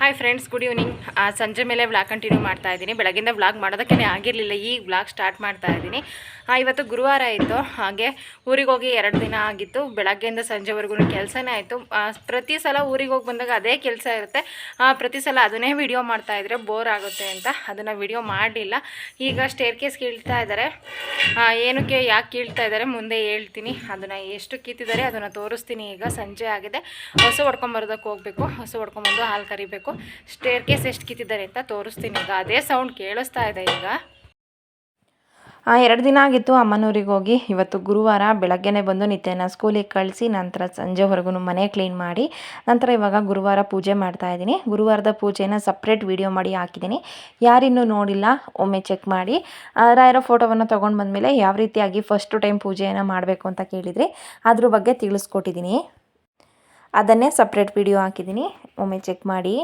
Hi friends good evening ಸಂಜೆ ಮೇಲೆ vlog continue ಮಾಡ್ತಾ ಇದ್ದೀನಿ. ಬೆಳಗಿಂದ ವ್ಲಾಗ್ ಮಾಡೋದಕ್ಕೇ ಆಗಿರಲಿಲ್ಲ ಈಗ ವ್ಲಾಗ್ ಸ್ಟಾರ್ಟ್ ಮಾಡ್ತಾ ಇದ್ದೀನಿ. ಇವತ್ತು ಗುರುವಾರ ಆಯಿತು ಹಾಗೆ ಊರಿಗೆ ಹೋಗಿ ಎರಡು ದಿನ ಆಗಿತ್ತು. ಬೆಳಗ್ಗೆಯಿಂದ ಸಂಜೆವರೆಗೂ ಕೆಲಸನೇ ಆಯಿತು. ಪ್ರತಿ ಸಲ ಊರಿಗೆ ಹೋಗಿ ಬಂದಾಗ ಅದೇ ಕೆಲಸ ಇರುತ್ತೆ. ಪ್ರತಿ ಸಲ ಅದನ್ನೇ ವಿಡಿಯೋ ಮಾಡ್ತಾ ಇದ್ರೆ ಬೋರ್ ಆಗುತ್ತೆ ಅಂತ ಅದನ್ನು ವಿಡಿಯೋ ಮಾಡಲಿಲ್ಲ ಈಗ ಸ್ಟೇರ್ ಕೇಸ್ ಕೀಳ್ತಾ ಇದ್ದಾರೆ. ಏನಕ್ಕೆ, ಯಾಕೆ ಕೀಳ್ತಾ ಇದ್ದಾರೆ ಮುಂದೆ ಹೇಳ್ತೀನಿ. ಅದನ್ನು ಎಷ್ಟು ಕೀತಿದ್ದಾರೆ ಅದನ್ನು ತೋರಿಸ್ತೀನಿ. ಈಗ ಸಂಜೆ ಆಗಿದೆ. ಹೊಸ ಹೊಡ್ಕೊಂಬರೋದಕ್ಕೆ ಹೋಗಬೇಕು. ಹೊಸ ಹೊಡ್ಕೊಂಬಂದು ಹಾಲು ಕರಿಬೇಕು. ಸ್ಟೇರ್ ಕೇಸ್ ಎಷ್ಟು ಕಿತ್ತಿದ್ದಾರೆ ಅಂತ ತೋರಿಸ್ತೀನಿ ಈಗ. ಅದೇ ಸೌಂಡ್ ಕೇಳಿಸ್ತಾ ಇದೆ ಈಗ. ಎರಡು ದಿನ ಆಗಿತ್ತು ಅಮ್ಮನೂರಿಗೆ ಹೋಗಿ. ಇವತ್ತು ಗುರುವಾರ ಬೆಳಗ್ಗೆನೇ ಬಂದು ನಿತ್ಯನ ಸ್ಕೂಲಿಗೆ ಕಳಿಸಿ, ನಂತರ ಸಂಜೆವರೆಗೂ ಮನೆ ಕ್ಲೀನ್ ಮಾಡಿ, ನಂತರ ಇವಾಗ ಗುರುವಾರ ಪೂಜೆ ಮಾಡ್ತಾ ಇದ್ದೀನಿ. ಗುರುವಾರದ ಪೂಜೆನ ಸಪ್ರೇಟ್ ವಿಡಿಯೋ ಮಾಡಿ ಹಾಕಿದ್ದೀನಿ. ಯಾರಿನ್ನೂ ನೋಡಿಲ್ಲ, ಒಮ್ಮೆ ಚೆಕ್ ಮಾಡಿ. ರಾಯರ ಫೋಟೋವನ್ನು ತೊಗೊಂಡು ಬಂದಮೇಲೆ ಯಾವ ರೀತಿಯಾಗಿ ಫಸ್ಟು ಟೈಮ್ ಪೂಜೆಯನ್ನು ಮಾಡಬೇಕು ಅಂತ ಕೇಳಿದ್ರಿ. ಅದ್ರ ಬಗ್ಗೆ ತಿಳಿಸ್ಕೊಟ್ಟಿದ್ದೀನಿ. ಅದನ್ನೇ ಸಪ್ರೇಟ್ ವಿಡಿಯೋ ಹಾಕಿದ್ದೀನಿ. ಒಮ್ಮೆ ಚೆಕ್ ಮಾಡಿ.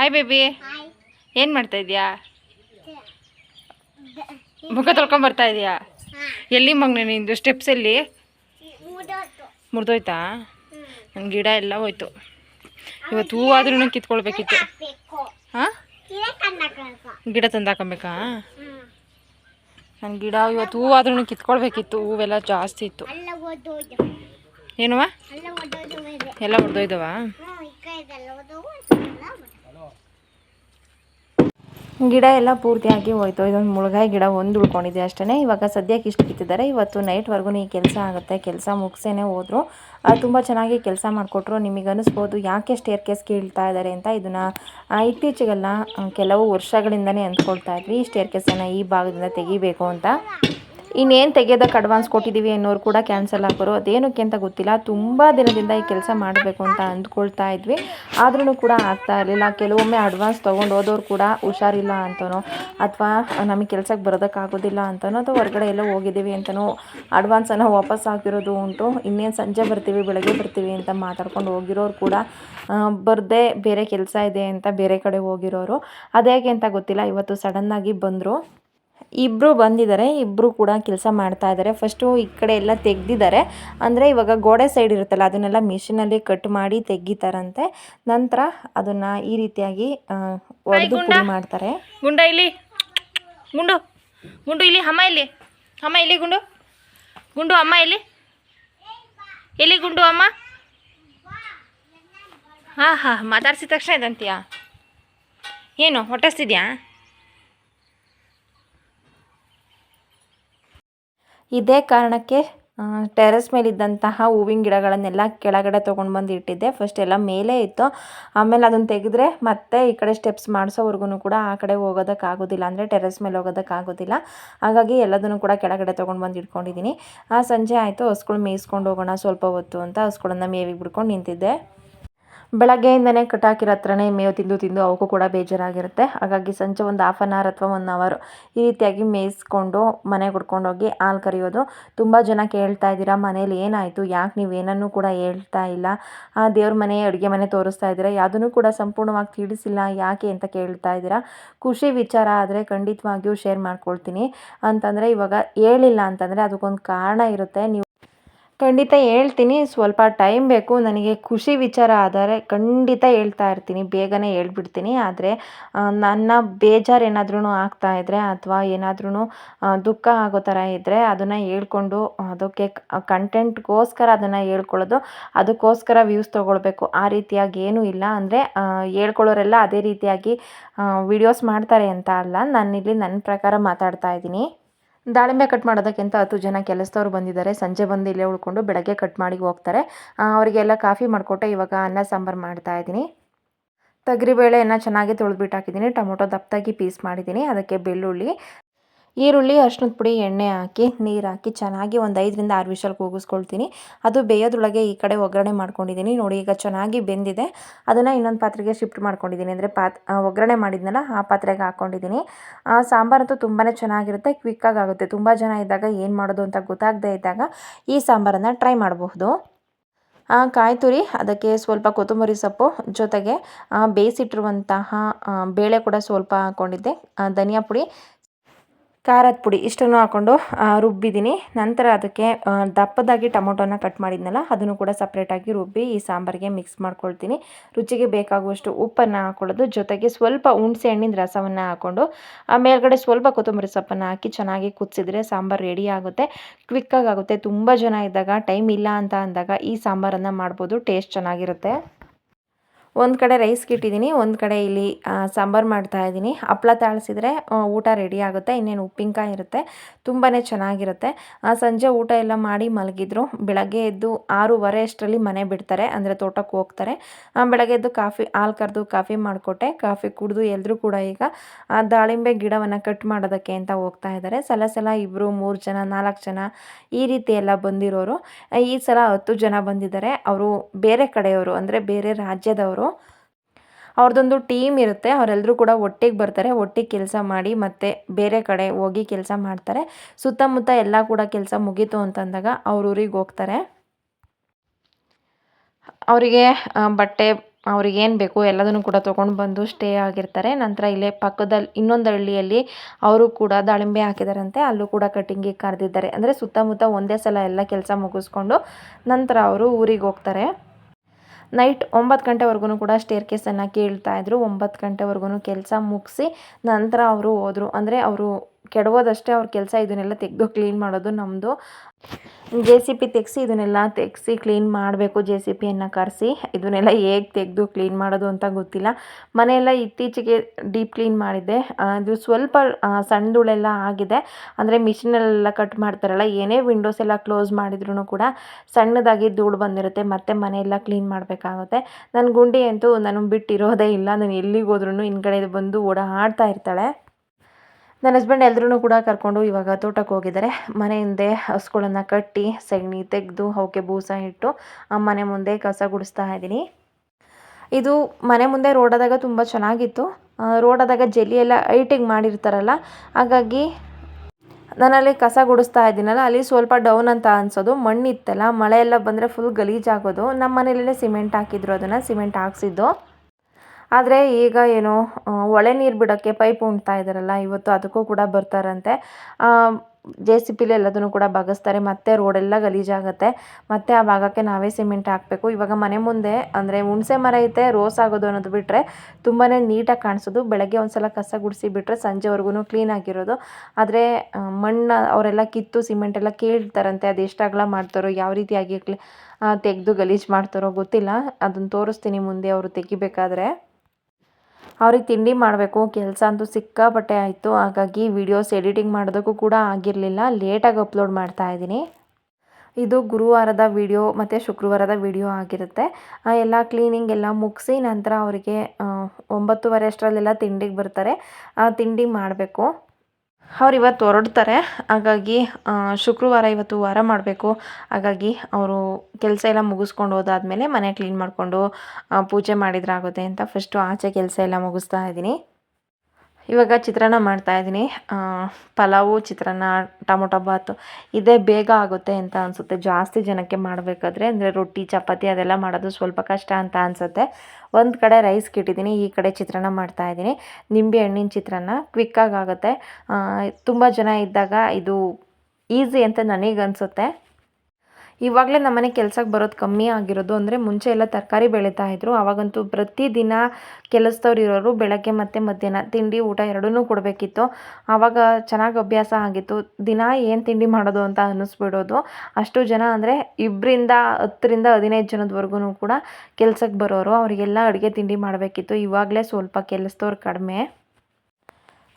ಹಾಯ್ ಬೇಬಿ ಏನು ಮಾಡ್ತಾ ಇದೀಯಾ? ಮುಖ ತೊಳ್ಕೊಂಡ್ ಬರ್ತಾ ಇದೀಯಾ? ಎಲ್ಲಿ ಮಗ ನಿಂದು? ಸ್ಟೆಪ್ಸ್ ಎಲ್ಲಿ? ಮುರಿದೋಯ್ತಾ. ನನ್ನ ಗಿಡ ಎಲ್ಲ ಹೋಯ್ತು. ಇವತ್ತು ಹೂವಾದ್ರೂ ಕಿತ್ಕೊಳ್ಬೇಕಿತ್ತು. ಹಾಂ? ಗಿಡ ತಂದಾಕೊಬೇಕಾ? ನನ್ನ ಗಿಡ ಇವತ್ತು ಹೂವಾದ್ರೂ ಕಿತ್ಕೊಳ್ಬೇಕಿತ್ತು. ಹೂವೆಲ್ಲ ಜಾಸ್ತಿ ಇತ್ತು. ಏನವ? ಎಲ್ಲ ಹೊಡೆದೋಯ್ದವ ಗಿಡ ಎಲ್ಲ ಪೂರ್ತಿಯಾಗಿ ಹೋಯ್ತು. ಇದೊಂದು ಮುಳುಗಾಯಿ ಗಿಡ ಒಂದು ಉಳ್ಕೊಂಡಿದೆ ಅಷ್ಟೇ ಇವಾಗ ಸದ್ಯಕ್ಕೆ ಇಷ್ಟು ಬಿತ್ತಿದ್ದಾರೆ. ಇವತ್ತು ನೈಟ್ವರೆಗೂ ಈ ಕೆಲಸ ಆಗುತ್ತೆ. ಕೆಲಸ ಮುಗಿಸೇನೆ ಹೋದ್ರು. ತುಂಬ ಚೆನ್ನಾಗಿ ಕೆಲಸ ಮಾಡಿಕೊಟ್ರು. ನಿಮಗೆ ಅನಿಸ್ಬೋದು ಯಾಕೆ ಸ್ಟೇರ್ ಕೇಸ್ ಕೀಳ್ತಾ ಇದ್ದಾರೆ ಅಂತ ಇದನ್ನು ಇತ್ತೀಚೆಗೆಲ್ಲ ಕೆಲವು ವರ್ಷಗಳಿಂದನೇ ಅಂದ್ಕೊಳ್ತಾ ಇದ್ವಿ. ಸ್ಟೇರ್ ಕೇಸನ್ನು ಈ ಭಾಗದಿಂದ ತೆಗಿಬೇಕು ಅಂತ. ಇನ್ನೇನು ತೆಗೆಯೋದಕ್ಕೆ ಅಡ್ವಾನ್ಸ್ ಕೊಟ್ಟಿದ್ದೀವಿ ಅನ್ನೋರು ಕೂಡ ಕ್ಯಾನ್ಸಲ್ ಆಗೋರು. ಅದೇನಕ್ಕೆ ಅಂತ ಗೊತ್ತಿಲ್ಲ. ತುಂಬ ದಿನದಿಂದ ಈ ಕೆಲಸ ಮಾಡಬೇಕು ಅಂತ ಅಂದ್ಕೊಳ್ತಾ ಇದ್ವಿ. ಆದ್ರೂ ಕೂಡ ಆಗ್ತಾ ಇರಲಿಲ್ಲ. ಕೆಲವೊಮ್ಮೆ ಅಡ್ವಾನ್ಸ್ ತೊಗೊಂಡು ಹೋದವ್ರು ಕೂಡ ಹುಷಾರಿಲ್ಲ ಅಂತನೋ, ಅಥವಾ ನಮಗೆ ಕೆಲಸಕ್ಕೆ ಬರೋದಕ್ಕಾಗೋದಿಲ್ಲ ಅಂತನೋ, ಅಥವಾ ಹೊರಗಡೆ ಎಲ್ಲ ಹೋಗಿದ್ದೀವಿ ಅಂತನೋ ಅಡ್ವಾನ್ಸನ್ನು ವಾಪಸ್ ಹಾಕಿರೋದು ಉಂಟು. ಇನ್ನೇನು ಸಂಜೆ ಬರ್ತೀವಿ, ಬೆಳಗ್ಗೆ ಬರ್ತೀವಿ ಅಂತ ಮಾತಾಡ್ಕೊಂಡು ಹೋಗಿರೋರು ಕೂಡ ಬರದೇ ಬೇರೆ ಕೆಲಸ ಇದೆ ಅಂತ ಬೇರೆ ಕಡೆ ಹೋಗಿರೋರು. ಅದೇಗೆ ಅಂತ ಗೊತ್ತಿಲ್ಲ. ಇವತ್ತು ಸಡನ್ನಾಗಿ ಬಂದರು. ಇಬ್ಬರು ಬಂದಿದ್ದಾರೆ ಇಬ್ಬರು ಕೂಡ ಕೆಲಸ ಮಾಡ್ತಾ ಇದ್ದಾರೆ. ಫಸ್ಟು ಈ ಕಡೆ ಎಲ್ಲ ತೆಗ್ದಿದ್ದಾರೆ. ಅಂದರೆ ಇವಾಗ ಗೋಡೆ ಸೈಡ್ ಇರುತ್ತಲ್ಲ ಅದನ್ನೆಲ್ಲ ಮಿಷಿನಲ್ಲಿ ಕಟ್ ಮಾಡಿ ತೆಗಿತಾರಂತೆ. ನಂತರ ಅದನ್ನು ಈ ರೀತಿಯಾಗಿ ಒಡೆದು ಪುಡಿ ಮಾಡ್ತಾರೆ. ಗುಂಡ ಇಲ್ಲಿ. ಗುಂಡು. ಗುಂಡು ಇಲ್ಲಿ ಅಮ್ಮ ಇಲ್ಲಿ. ಅಮ್ಮ ಇಲ್ಲಿ ಗುಂಡು. ಗುಂಡು ಅಮ್ಮ ಇಲ್ಲಿ. ಎಲ್ಲಿ ಗುಂಡು ಅಮ್ಮ? ಹಾಂ ಹಾಂ ಮಾತಾಡಿಸಿದ ತಕ್ಷಣ ಇದಂತೀಯಾ? ಏನು ಹೊಟ್ಟಸ್ತಿದ್ಯಾ? ಇದೇ ಕಾರಣಕ್ಕೆ ಟೆರೆಸ್ ಮೇಲಿದ್ದಂತಹ ಹೂವಿನ ಗಿಡಗಳನ್ನೆಲ್ಲ ಕೆಳಗಡೆ ತೊಗೊಂಡು ಬಂದು ಇಟ್ಟಿದ್ದೆ. ಫಸ್ಟ್ ಎಲ್ಲ ಮೇಲೆ ಇತ್ತು. ಆಮೇಲೆ ಅದನ್ನು ತೆಗೆದ್ರೆ ಮತ್ತೆ ಈ ಕಡೆ ಸ್ಟೆಪ್ಸ್ ಮಾಡಿಸೋವರೆಗೂ ಕೂಡ ಆ ಕಡೆ ಹೋಗೋದಕ್ಕಾಗೋದಿಲ್ಲ. ಅಂದರೆ ಟೆರೆಸ್ ಮೇಲೆ ಹೋಗೋದಕ್ಕಾಗೋದಿಲ್ಲ. ಹಾಗಾಗಿ ಎಲ್ಲದನ್ನು ಕೂಡ ಕೆಳಗಡೆ ತೊಗೊಂಡು ಬಂದು ಇಟ್ಕೊಂಡಿದ್ದೀನಿ ಆ ಸಂಜೆ ಆಯಿತು. ಹಸ್ಗಳು ಮೇಯಿಸ್ಕೊಂಡು ಹೋಗೋಣ ಸ್ವಲ್ಪ ಹೊತ್ತು ಅಂತ ಹಸ್ಗಳನ್ನ ಮೇವಿಗೆ ಬಿಡ್ಕೊಂಡು ನಿಂತಿದ್ದೆ. ಬೆಳಗ್ಗೆಯಿಂದನೇ ಕಟಾಕಿರೋ ಹತ್ರನೇ ಮೇವು ತಿಂದು ತಿಂದು ಅವಕ್ಕೂ ಕೂಡ ಬೇಜಾರಾಗಿರುತ್ತೆ. ಹಾಗಾಗಿ ಸಂಜೆ ಒಂದು ಹಾಫ್ ಅನ್ ಅವರ್ ಅಥವಾ ಒನ್ ಅವರ್ ಈ ರೀತಿಯಾಗಿ ಮೇಯಿಸ್ಕೊಂಡು ಮನೆಗೆ ಹುಡ್ಕೊಂಡೋಗಿ ಹಾಲು ಕರೆಯೋದು. ತುಂಬ ಜನ ಕೇಳ್ತಾ ಇದ್ದೀರಾ ಮನೇಲಿ ಏನಾಯಿತು ಯಾಕೆ ನೀವು ಏನನ್ನೂ ಕೂಡ ಹೇಳ್ತಾ ಇಲ್ಲ? ಆ, ದೇವ್ರ ಮನೆ ಅಡುಗೆ ಮನೆ ತೋರಿಸ್ತಾ ಇದ್ದೀರಾ? ಯಾವುದನ್ನು ಕೂಡ ಸಂಪೂರ್ಣವಾಗಿ ತಿಳಿಸಿಲ್ಲ ಯಾಕೆ ಅಂತ ಕೇಳ್ತಾ ಇದ್ದೀರಾ? ಖುಷಿ ವಿಚಾರ ಆದರೆ ಖಂಡಿತವಾಗಿಯೂ ಶೇರ್ ಮಾಡ್ಕೊಳ್ತೀನಿ. ಅಂತಂದರೆ ಇವಾಗ ಹೇಳಿಲ್ಲ ಅಂತಂದರೆ ಅದಕ್ಕೊಂದು ಕಾರಣ ಇರುತ್ತೆ. ನೀವು ಖಂಡಿತ ಹೇಳ್ತೀನಿ, ಸ್ವಲ್ಪ ಟೈಮ್ ಬೇಕು. ನನಗೆ ಖುಷಿ ವಿಚಾರ ಆದರೆ ಖಂಡಿತ ಹೇಳ್ತಾ ಇರ್ತೀನಿ. ಬೇಗನೆ ಹೇಳ್ಬಿಡ್ತೀನಿ. ಆದರೆ ನನ್ನ ಬೇಜಾರು ಏನಾದ್ರೂ ಆಗ್ತಾ ಇದ್ದರೆ ಅಥವಾ ಏನಾದ್ರೂ ದುಃಖ ಆಗೋ ಥರ ಇದ್ದರೆ ಅದನ್ನು ಹೇಳ್ಕೊಂಡು, ಅದಕ್ಕೆ ಕಂಟೆಂಟ್ಗೋಸ್ಕರ ಅದನ್ನು ಹೇಳ್ಕೊಳ್ಳೋದು, ಅದಕ್ಕೋಸ್ಕರ ವ್ಯೂಸ್ ತೊಗೊಳ್ಬೇಕು. ಆ ರೀತಿಯಾಗಿ ಏನೂ ಇಲ್ಲ ಅಂದರೆ ಹೇಳ್ಕೊಳ್ಳೋರೆಲ್ಲ ಅದೇ ರೀತಿಯಾಗಿ ವಿಡಿಯೋಸ್ ಮಾಡ್ತಾರೆ ಅಂತ ಅಲ್ಲ. ನಾನಿಲ್ಲಿ ನನ್ನ ಪ್ರಕಾರ ಮಾತಾಡ್ತಾ ಇದ್ದೀನಿ. ದಾಳಿಂಬೆ ಕಟ್ ಮಾಡೋದಕ್ಕೆ ಅಂತ ಹತ್ತು ಜನ ಕೆಲಸದವ್ರು ಬಂದಿದ್ದಾರೆ. ಸಂಜೆ ಬಂದು ಇಲ್ಲೇ ಉಳ್ಕೊಂಡು ಬೆಳಗ್ಗೆ ಕಟ್ ಮಾಡಿ ಹೋಗ್ತಾರೆ. ಅವರಿಗೆಲ್ಲ ಕಾಫಿ ಮಾಡಿಕೊಟ್ಟೆ. ಇವಾಗ ಅನ್ನ ಸಾಂಬಾರು ಮಾಡ್ತಾ ಇದ್ದೀನಿ. ತೊಗರಿಬೇಳೆಯನ್ನು ಚೆನ್ನಾಗಿ ತೊಳೆದ್ಬಿಟ್ಟು ಹಾಕಿದ್ದೀನಿ. ಟೊಮೊಟೊ ದಪ್ಪದಾಗಿ ಪೀಸ್ ಮಾಡಿದ್ದೀನಿ. ಅದಕ್ಕೆ ಬೆಳ್ಳುಳ್ಳಿ ಈರುಳ್ಳಿ ಅರ್ಶಿನದ ಪುಡಿ, ಎಣ್ಣೆ ಹಾಕಿ, ನೀರು ಹಾಕಿ ಚೆನ್ನಾಗಿ ಒಂದು ಐದರಿಂದ ಆರು ವಿಷಲ್ ಕೂಗಿಸ್ಕೊಳ್ತೀನಿ. ಅದು ಬೇಯೋದ್ರೊಳಗೆ ಈ ಕಡೆ ಒಗ್ಗರಣೆ ಮಾಡ್ಕೊಂಡಿದ್ದೀನಿ ನೋಡಿ ಈಗ ಚೆನ್ನಾಗಿ ಬೆಂದಿದೆ. ಅದನ್ನು ಇನ್ನೊಂದು ಪಾತ್ರೆಗೆ ಶಿಫ್ಟ್ ಮಾಡ್ಕೊಂಡಿದ್ದೀನಿ ಅಂದರೆ ಪಾತ್ ಒಗ್ಗರಣೆ ಮಾಡಿದ್ನಲ್ಲ, ಆ ಪಾತ್ರೆಗೆ ಹಾಕ್ಕೊಂಡಿದ್ದೀನಿ ಸಾಂಬಾರಂತೂ ತುಂಬಾ ಚೆನ್ನಾಗಿರುತ್ತೆ ಕ್ವಿಕ್ಕಾಗಿ ಆಗುತ್ತೆ. ತುಂಬ ಜನ ಇದ್ದಾಗ ಏನು ಮಾಡೋದು ಅಂತ ಗೊತ್ತಾಗದೇ ಇದ್ದಾಗ ಈ ಸಾಂಬಾರನ್ನು ಟ್ರೈ ಮಾಡಬಹುದು. ಕಾಯಿ ತುರಿ, ಅದಕ್ಕೆ ಸ್ವಲ್ಪ ಕೊತ್ತಂಬರಿ ಸೊಪ್ಪು, ಜೊತೆಗೆ ಬೇಯಿಸಿಟ್ಟಿರುವಂತಹ ಬೇಳೆ ಕೂಡ ಸ್ವಲ್ಪ ಹಾಕ್ಕೊಂಡಿದ್ದೆ ಧನಿಯಾ ಪುಡಿ ಖಾರದ ಪುಡಿ ಇಷ್ಟನ್ನು ಹಾಕ್ಕೊಂಡು ರುಬ್ಬಿದ್ದೀನಿ. ನಂತರ ಅದಕ್ಕೆ ದಪ್ಪದಾಗಿ ಟೊಮೊಟೊನ ಕಟ್ ಮಾಡಿದ್ನಲ್ಲ, ಅದನ್ನು ಕೂಡ ಸಪ್ರೇಟಾಗಿ ರುಬ್ಬಿ ಈ ಸಾಂಬಾರಿಗೆ ಮಿಕ್ಸ್ ಮಾಡ್ಕೊಳ್ತೀನಿ. ರುಚಿಗೆ ಬೇಕಾಗುವಷ್ಟು ಉಪ್ಪನ್ನು ಹಾಕೊಳ್ಳೋದು, ಜೊತೆಗೆ ಸ್ವಲ್ಪ ಹುಣಸೆ ಹಣ್ಣಿನ ರಸವನ್ನು ಹಾಕ್ಕೊಂಡು ಮೇಲ್ಗಡೆ ಸ್ವಲ್ಪ ಕೊತ್ತಂಬರಿ ಸೊಪ್ಪನ್ನು ಹಾಕಿ ಚೆನ್ನಾಗಿ ಕುದಿಸಿದ್ರೆ ಸಾಂಬಾರು ರೆಡಿ ಆಗುತ್ತೆ. ಕ್ವಿಕ್ಕಾಗುತ್ತೆ ತುಂಬ ಜನ ಇದ್ದಾಗ, ಟೈಮ್ ಇಲ್ಲ ಅಂತ ಅಂದಾಗ ಈ ಸಾಂಬಾರನ್ನು ಮಾಡ್ಬೋದು, ಟೇಸ್ಟ್ ಚೆನ್ನಾಗಿರುತ್ತೆ. ಒಂದು ಕಡೆ ರೈಸ್ಗೆ ಇಟ್ಟಿದ್ದೀನಿ, ಒಂದು ಕಡೆ ಇಲ್ಲಿ ಸಾಂಬಾರು ಮಾಡ್ತಾ ಇದ್ದೀನಿ. ಹಪ್ಳ ತಾಳಿಸಿದ್ರೆ ಊಟ ರೆಡಿ ಆಗುತ್ತೆ, ಇನ್ನೇನು ಉಪ್ಪಿನಕಾಯಿ ಇರುತ್ತೆ ತುಂಬಾ ಚೆನ್ನಾಗಿರುತ್ತೆ. ಸಂಜೆ ಊಟ ಎಲ್ಲ ಮಾಡಿ ಮಲಗಿದ್ರು, ಬೆಳಗ್ಗೆ ಎದ್ದು ಆರೂವರೆ ಅಷ್ಟರಲ್ಲಿ ಮನೆ ಬಿಡ್ತಾರೆ, ಅಂದರೆ ತೋಟಕ್ಕೆ ಹೋಗ್ತಾರೆ. ಬೆಳಗ್ಗೆ ಎದ್ದು ಕಾಫಿ, ಹಾಲು ಕರೆದು ಕಾಫಿ ಮಾಡಿಕೊಟ್ಟೆ, ಕಾಫಿ ಕುಡಿದು ಎಲ್ಲರೂ ಕೂಡ ಈಗ ದಾಳಿಂಬೆ ಗಿಡವನ್ನು ಕಟ್ ಮಾಡೋದಕ್ಕೆ ಅಂತ ಹೋಗ್ತಾ ಇದ್ದಾರೆ. ಸಲ ಸಲ ಇಬ್ಬರು ಮೂರು ಜನ, ನಾಲ್ಕು ಜನ, ಈ ರೀತಿ ಎಲ್ಲ ಬಂದಿರೋರು. ಈ ಸಲ ಹತ್ತು ಜನ ಬಂದಿದ್ದಾರೆ. ಅವರು ಬೇರೆ ಕಡೆಯವರು, ಅಂದರೆ ಬೇರೆ ರಾಜ್ಯದವರು. ಅವ್ರದ್ದೊಂದು ಟೀಮ್ ಇರುತ್ತೆ. ಅವರೆಲ್ಲರೂ ಕೂಡ ಒಟ್ಟಿಗೆ ಬರ್ತಾರೆ. ಒಟ್ಟಿಗೆ ಕೆಲಸ ಮಾಡಿ ಮತ್ತೆ ಬೇರೆ ಕಡೆ ಹೋಗಿ ಕೆಲಸ ಮಾಡ್ತಾರೆ. ಸುತ್ತಮುತ್ತ ಎಲ್ಲ ಕೂಡ ಕೆಲಸ ಮುಗೀತು ಅಂತಂದಾಗ ಅವ್ರ ಊರಿಗೆ ಹೋಗ್ತಾರೆ. ಅವರಿಗೆ ಬಟ್ಟೆ ಅವ್ರಿಗೇನು ಬೇಕು ಎಲ್ಲದನ್ನು ಕೂಡ ತೊಗೊಂಡು ಬಂದು ಸ್ಟೇ ಆಗಿರ್ತಾರೆ. ನಂತರ ಇಲ್ಲೇ ಪಕ್ಕದಲ್ಲಿ ಇನ್ನೊಂದು ಹಳ್ಳಿಯಲ್ಲಿ ಅವರು ಕೂಡ ದಾಳಿಂಬೆ ಹಾಕಿದಾರಂತೆ. ಅಲ್ಲೂ ಕೂಡ ಕಟ್ಟಿಂಗಿಗೆ ಕರೆದಿದ್ದಾರೆ. ಅಂದರೆ ಸುತ್ತಮುತ್ತ ಒಂದೇ ಸಲ ಎಲ್ಲ ಕೆಲಸ ಮುಗಿಸ್ಕೊಂಡು ನಂತರ ಅವರು ಊರಿಗೆ ಹೋಗ್ತಾರೆ. ನೈಟ್ ಒಂಬತ್ತು ಗಂಟೆವರೆಗೂ ಕೂಡ ಸ್ಟೇರ್ ಕೇಸನ್ನು ಕೇಳ್ತಾ ಇದ್ದರು ಒಂಬತ್ತು ಗಂಟೆವರೆಗೂ ಕೆಲಸ ಮುಗಿಸಿ ನಂತರ ಅವರು ಹೋದರು. ಅಂದರೆ ಅವರು ಕೆಡವೋದಷ್ಟೇ ಅವ್ರ ಕೆಲಸ ಇದನ್ನೆಲ್ಲ ತೆಗೆದು ಕ್ಲೀನ್ ಮಾಡೋದು ನಮ್ಮದು ಜೆ ಸಿ ಪಿ ತೆಗೆಸಿ ಇದನ್ನೆಲ್ಲ ತೆಗೆಸಿ ಕ್ಲೀನ್ ಮಾಡಬೇಕು ಜೆ ಸಿ ಪಿಯನ್ನು ಕರೆಸಿ. ಇದನ್ನೆಲ್ಲ ಹೇಗೆ ತೆಗೆದು ಕ್ಲೀನ್ ಮಾಡೋದು ಅಂತ ಗೊತ್ತಿಲ್ಲ. ಮನೆಯೆಲ್ಲ ಇತ್ತೀಚೆಗೆ ಡೀಪ್ ಕ್ಲೀನ್ ಮಾಡಿದ್ದೆ. ಅದು ಸ್ವಲ್ಪ ಸಣ್ಣದುಳೆಲ್ಲ ಆಗಿದೆ. ಅಂದರೆ ಮಿಷಿನಲ್ಲೆಲ್ಲ ಕಟ್ ಮಾಡ್ತಾರಲ್ಲ, ಏನೇ ವಿಂಡೋಸ್ ಎಲ್ಲ ಕ್ಲೋಸ್ ಮಾಡಿದ್ರು ಕೂಡ ಸಣ್ಣದಾಗಿ ಧೂಳು ಬಂದಿರುತ್ತೆ. ಮತ್ತೆ ಮನೆಯೆಲ್ಲ ಕ್ಲೀನ್ ಮಾಡಬೇಕಾಗುತ್ತೆ. ನನ್ನ ಗುಂಡಿ ಅಂತೂ ನಾನು ಬಿಟ್ಟಿರೋದೇ ಇಲ್ಲ. ನಾನು ಎಲ್ಲಿಗೆ ಹೋದ್ರೂ ಹಿಂದ್ಗಡೆ ಬಂದು ಓಡಾಡ್ತಾ ಇರ್ತಾಳೆ. ನನ್ನ ಹಸ್ಬೆಂಡ್ ಎಲ್ಲರೂ ಕೂಡ ಕರ್ಕೊಂಡು ಇವಾಗ ತೋಟಕ್ಕೆ ಹೋಗಿದ್ದಾರೆ. ಮನೆ ಹಿಂದೆ ಹಸುಗಳನ್ನು ಕಟ್ಟಿ, ಸಗಣಿ ತೆಗೆದು, ಅವಕ್ಕೆ ಬೂಸ ಇಟ್ಟು ಆ ಮನೆ ಮುಂದೆ ಕಸ ಗುಡಿಸ್ತಾ ಇದ್ದೀನಿ. ಇದು ಮನೆ ಮುಂದೆ ರೋಡಾದಾಗ ತುಂಬ ಚೆನ್ನಾಗಿತ್ತು. ರೋಡಾದಾಗ ಜಲ್ಲಿ ಎಲ್ಲ ಹೈಟಿಗೆ ಮಾಡಿರ್ತಾರಲ್ಲ, ಹಾಗಾಗಿ ನಾನಲ್ಲಿ ಕಸ ಗುಡಿಸ್ತಾ ಇದ್ದೀನಲ್ಲ, ಅಲ್ಲಿ ಸ್ವಲ್ಪ ಡೌನ್ ಅಂತ ಅನ್ಸೋದು. ಮಣ್ಣಿತ್ತಲ್ಲ, ಮಳೆ ಎಲ್ಲ ಬಂದರೆ ಫುಲ್ ಗಲೀಜಾಗೋದು. ನಮ್ಮ ಮನೇಲೇ ಸಿಮೆಂಟ್ ಹಾಕಿದ್ರು, ಅದನ್ನು ಸಿಮೆಂಟ್ ಹಾಕ್ಸಿದ್ದು. ಆದರೆ ಈಗ ಏನು ಒಳೆ ನೀರು ಬಿಡೋಕ್ಕೆ ಪೈಪ್ ಉಣ್ತಾ ಇದ್ದಾರಲ್ಲ ಇವತ್ತು ಅದಕ್ಕೂ ಕೂಡ ಬರ್ತಾರಂತೆ. ಜೆ ಸಿ ಪಿಲಿ ಎಲ್ಲದನ್ನು ಕೂಡ ಬಗಸ್ತಾರೆ ಮತ್ತೆ ರೋಡೆಲ್ಲ ಗಲೀಜಾಗುತ್ತೆ, ಮತ್ತೆ ಆ ಭಾಗಕ್ಕೆ ನಾವೇ ಸಿಮೆಂಟ್ ಹಾಕಬೇಕು. ಇವಾಗ ಮನೆ ಮುಂದೆ, ಅಂದರೆ ಹುಣಸೆ ಮರ ಐತೆ ರೋಸ್ ಆಗೋದು ಅನ್ನೋದು ಬಿಟ್ಟರೆ ತುಂಬಾ ನೀಟಾಗಿ ಕಾಣಿಸೋದು. ಬೆಳಗ್ಗೆ ಒಂದು ಸಲ ಕಸ ಗುಡಿಸಿ ಬಿಟ್ಟರೆ ಸಂಜೆವರೆಗೂ ಕ್ಲೀನ್ ಆಗಿರೋದು. ಆದರೆ ಮಣ್ಣು ಅವರೆಲ್ಲ ಕಿತ್ತು, ಸಿಮೆಂಟ್ ಎಲ್ಲ ಕೇಳ್ತಾರಂತೆ, ಅದು ಎಷ್ಟಾಗಲ ಮಾಡ್ತಾರೋ, ಯಾವ ರೀತಿಯಾಗಿ ತೆಗೆದು ಗಲೀಜು ಮಾಡ್ತಾರೋ ಗೊತ್ತಿಲ್ಲ. ಅದನ್ನು ತೋರಿಸ್ತೀನಿ ಮುಂದೆ ಅವರು ತೆಗಿಬೇಕಾದ್ರೆ. ಅವ್ರಿಗೆ ತಿಂಡಿ ಮಾಡಬೇಕು, ಕೆಲಸ ಅಂತೂ ಸಿಕ್ಕಾಪಟ್ಟೆ ಆಯಿತು. ಹಾಗಾಗಿ ವೀಡಿಯೋಸ್ ಎಡಿಟಿಂಗ್ ಮಾಡೋದಕ್ಕೂ ಕೂಡ ಆಗಿರಲಿಲ್ಲ. ಲೇಟಾಗಿ ಅಪ್ಲೋಡ್ ಮಾಡ್ತಾ ಇದ್ದೀನಿ. ಇದು ಗುರುವಾರದ ವಿಡಿಯೋ ಮತ್ತು ಶುಕ್ರವಾರದ ವಿಡಿಯೋ ಆಗಿರುತ್ತೆ. ಎಲ್ಲ ಕ್ಲೀನಿಂಗ್ ಎಲ್ಲ ಮುಗಿಸಿ ನಂತರ ಅವರಿಗೆ ಒಂಬತ್ತುವರೆ ಅಷ್ಟರಲ್ಲೆಲ್ಲ ತಿಂಡಿಗೆ ಬರ್ತಾರೆ. ತಿಂಡಿ ಮಾಡಬೇಕು. ಅವ್ರು ಇವತ್ತು ಹೊರಡ್ತಾರೆ. ಹಾಗಾಗಿ ಶುಕ್ರವಾರ ಇವತ್ತು ವಾರ ಮಾಡಬೇಕು. ಹಾಗಾಗಿ, ಅವರು ಕೆಲಸ ಎಲ್ಲ ಮುಗಿಸ್ಕೊಂಡು ಹೋದಾದ್ಮೇಲೆ ಮನೆ ಕ್ಲೀನ್ ಮಾಡಿಕೊಂಡು ಪೂಜೆ ಮಾಡಿದ್ರಾಗುತ್ತೆ ಅಂತ ಫಸ್ಟು ಆಚೆ ಕೆಲಸ ಎಲ್ಲ ಮುಗಿಸ್ತಾ ಇದ್ದೀನಿ. ಇವಾಗ ಚಿತ್ರಾನ್ನ ಮಾಡ್ತಾ ಇದ್ದೀನಿ. ಪಲಾವು, ಚಿತ್ರಾನ್ನ, ಟೊಮೊಟೊ ಬಾತು. ಇದೇ ಬೇಗ ಆಗುತ್ತೆ ಅಂತ ಅನಿಸುತ್ತೆ. ಜಾಸ್ತಿ ಜನಕ್ಕೆ ಮಾಡಬೇಕಾದ್ರೆ, ಅಂದರೆ ರೊಟ್ಟಿ, ಚಪಾತಿ ಅದೆಲ್ಲ ಮಾಡೋದು ಸ್ವಲ್ಪ ಕಷ್ಟ ಅಂತ ಅನಿಸುತ್ತೆ. ಒಂದು ಕಡೆ ರೈಸ್ ಇಟ್ಟಿದ್ದೀನಿ ಈ ಕಡೆ ಚಿತ್ರಾನ್ನ ಮಾಡ್ತಾ ಇದ್ದೀನಿ. ನಿಂಬೆ ಹಣ್ಣಿನ ಚಿತ್ರಾನ್ನ ಕ್ವಿಕ್ಕಾಗಿ ಆಗುತ್ತೆ. ತುಂಬ ಜನ ಇದ್ದಾಗ ಇದು ಈಸಿ ಅಂತ ನನಗೆ ಅನಿಸುತ್ತೆ ಇವಾಗಲೇ ನಮ್ಮನೆ ಕೆಲ್ಸಕ್ಕೆ ಬರೋದು ಕಮ್ಮಿ ಆಗಿರೋದು ಅಂದರೆ ಮುಂಚೆ ಎಲ್ಲ ತರಕಾರಿ ಬೆಳೀತಾ ಇದ್ರು. ಆವಾಗಂತೂ ಪ್ರತಿದಿನ ಕೆಲಸದವ್ರು ಇರೋರು ಬೆಳಗ್ಗೆ ಮತ್ತು ಮಧ್ಯಾಹ್ನ ತಿಂಡಿ, ಊಟ ಎರಡೂ ಕೊಡಬೇಕಿತ್ತು. ಆವಾಗ ಚೆನ್ನಾಗಿ ಅಭ್ಯಾಸ ಆಗಿತ್ತು. ದಿನ ಏನು ತಿಂಡಿ ಮಾಡೋದು ಅಂತ ಅನ್ನಿಸ್ಬಿಡೋದು. ಅಷ್ಟು ಜನ ಅಂದರೆ ಇಬ್ಬರಿಂದ ಹತ್ತರಿಂದ ಹದಿನೈದು ಜನದವರೆಗೂ ಕೂಡ ಕೆಲ್ಸಕ್ಕೆ ಬರೋರು. ಅವರಿಗೆಲ್ಲ ಅಡುಗೆ ತಿಂಡಿ ಮಾಡಬೇಕಿತ್ತು. ಇವಾಗಲೇ ಸ್ವಲ್ಪ ಕೆಲಸದವ್ರು ಕಡಿಮೆ.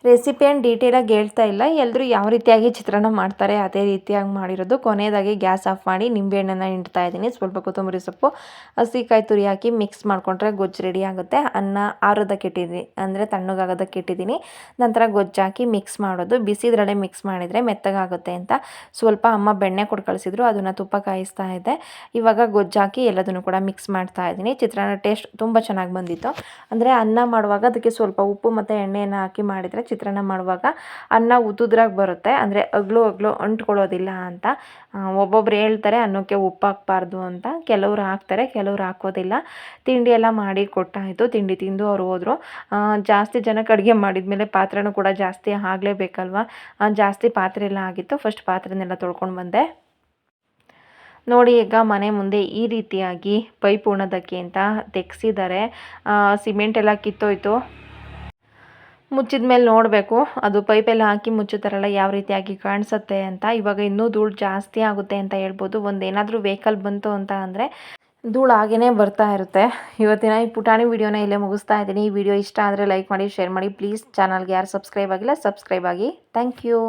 ರೆಸಿಪಿ ಏನು ಡೀಟೇಲಾಗಿ ಹೇಳ್ತಾ ಇಲ್ಲ. ಎಲ್ಲರೂ ಯಾವ ರೀತಿಯಾಗಿ ಚಿತ್ರಾನ್ನ ಮಾಡ್ತಾರೆ, ಅದೇ ರೀತಿಯಾಗಿ ಮಾಡಿರೋದು. ಕೊನೆಯದಾಗಿ ಗ್ಯಾಸ್ ಆಫ್ ಮಾಡಿ ನಿಂಬೆಹಣ್ಣನ್ನು ಹಿಂಡ್ತಾ ಇದ್ದೀನಿ. ಸ್ವಲ್ಪ ಕೊತ್ತಂಬರಿ ಸೊಪ್ಪು, ಹಸಿಕಾಯಿ ತುರಿ ಹಾಕಿ ಮಿಕ್ಸ್ ಮಾಡಿಕೊಂಡ್ರೆ ಗೊಜ್ಜು ರೆಡಿ ಆಗುತ್ತೆ. ಅನ್ನ ಆರೋದಕ್ಕೆ ಇಟ್ಟಿದ್ದೀನಿ. ಅಂದರೆ ತಣ್ಣಗಾಗೋದಕ್ಕೆ ಇಟ್ಟಿದ್ದೀನಿ. ನಂತರ ಗೊಜ್ಜು ಹಾಕಿ ಮಿಕ್ಸ್ ಮಾಡೋದು. ಬಿಸಿದ್ರಲ್ಲೇ ಮಿಕ್ಸ್ ಮಾಡಿದರೆ ಮೆತ್ತಗಾಗುತ್ತೆ ಅಂತ. ಸ್ವಲ್ಪ ಅಮ್ಮ ಬೆಣ್ಣೆ ಕೊಟ್ಟು ಕಳಿಸಿದ್ರು, ಅದನ್ನು ತುಪ್ಪ ಕಾಯಿಸ್ತಾ ಇದ್ದೆ ಇವಾಗ ಗೊಜ್ಜು ಹಾಕಿ ಎಲ್ಲದನ್ನು ಕೂಡ ಮಿಕ್ಸ್ ಮಾಡ್ತಾ ಇದ್ದೀನಿ. ಚಿತ್ರಾನ್ನ ಟೇಸ್ಟ್ ತುಂಬ ಚೆನ್ನಾಗಿ ಬಂದಿತ್ತು. ಅಂದರೆ ಅನ್ನ ಮಾಡುವಾಗ ಅದಕ್ಕೆ ಸ್ವಲ್ಪ ಉಪ್ಪು ಮತ್ತು ಎಣ್ಣೆಯನ್ನು ಹಾಕಿ ಮಾಡಿದರೆ ಚಿತ್ರಾನ್ನ ಮಾಡುವಾಗ ಅನ್ನ ಉದುದ್ರಾಗಿ ಬರುತ್ತೆ. ಅಂದರೆ ಅಗ್ಲು ಅಗ್ಲು ಅಂಟ್ಕೊಳ್ಳೋದಿಲ್ಲ ಅಂತ. ಒಬ್ಬೊಬ್ರು ಹೇಳ್ತಾರೆ, ಅನ್ನಕ್ಕೆ ಉಪ್ಪು ಹಾಕ್ಬಾರ್ದು ಅಂತ. ಕೆಲವ್ರು ಹಾಕ್ತಾರೆ, ಕೆಲವ್ರು ಹಾಕೋದಿಲ್ಲ. ತಿಂಡಿ ಎಲ್ಲ ಮಾಡಿ ಕೊಟ್ಟಾಯಿತು. ತಿಂಡಿ ತಿಂದು ಅವ್ರು ಹೋದರು. ಜಾಸ್ತಿ ಜನಕ್ಕೆ ಅಡುಗೆ ಮಾಡಿದ್ಮೇಲೆ ಪಾತ್ರೆನೂ ಕೂಡ ಜಾಸ್ತಿ ಆಗಲೇಬೇಕಲ್ವಾ? ಜಾಸ್ತಿ ಪಾತ್ರೆ ಎಲ್ಲ ಆಗಿತ್ತು. ಫಸ್ಟ್ ಪಾತ್ರೆನೆಲ್ಲ ತೊಳ್ಕೊಂಡು ಬಂದೆ. ನೋಡಿ, ಈಗ ಮನೆ ಮುಂದೆ ಈ ರೀತಿಯಾಗಿ ಪೈಪ್ ಉಣೋದಕ್ಕೆ ಅಂತ ತೆಗ್ಸಿದ್ದಾರೆ. ಸಿಮೆಂಟ್ ಎಲ್ಲ ಕಿತ್ತೋಯ್ತು. ಮುಚ್ಚಿದ ಮೇಲೆ ನೋಡಬೇಕು. ಅದು ಪೈಪೆಲ್ಲ ಹಾಕಿ ಮುಚ್ಚುತ್ತಾರಲ್ಲ, ಯಾವ ರೀತಿಯಾಗಿ ಕಾಣಿಸುತ್ತೆ ಅಂತ. ಇವಾಗ ಇನ್ನೂ ಧೂಳು ಜಾಸ್ತಿ ಆಗುತ್ತೆ ಅಂತ ಹೇಳ್ಬೋದು. ಒಂದು ಏನಾದರೂ ವೆಹಿಕಲ್ ಬಂತು ಅಂತ ಅಂದರೆ ಧೂಳು ಹಾಗೇ ಬರ್ತಾ ಇರುತ್ತೆ. ಇವತ್ತಿನ ಈ ಪುಟಾಣಿ ವಿಡಿಯೋನ ಇಲ್ಲೇ ಮುಗಿಸ್ತಾ ಇದ್ದೀನಿ. ಈ ವಿಡಿಯೋ ಇಷ್ಟ ಆದರೆ ಲೈಕ್ ಮಾಡಿ ಶೇರ್ ಮಾಡಿ. ಪ್ಲೀಸ್ ಚಾನಲ್ಗೆ ಯಾರು ಸಬ್ಸ್ಕ್ರೈಬ್ ಆಗಿಲ್ಲ ಸಬ್ಸ್ಕ್ರೈಬ್ ಆಗಿ. Thank you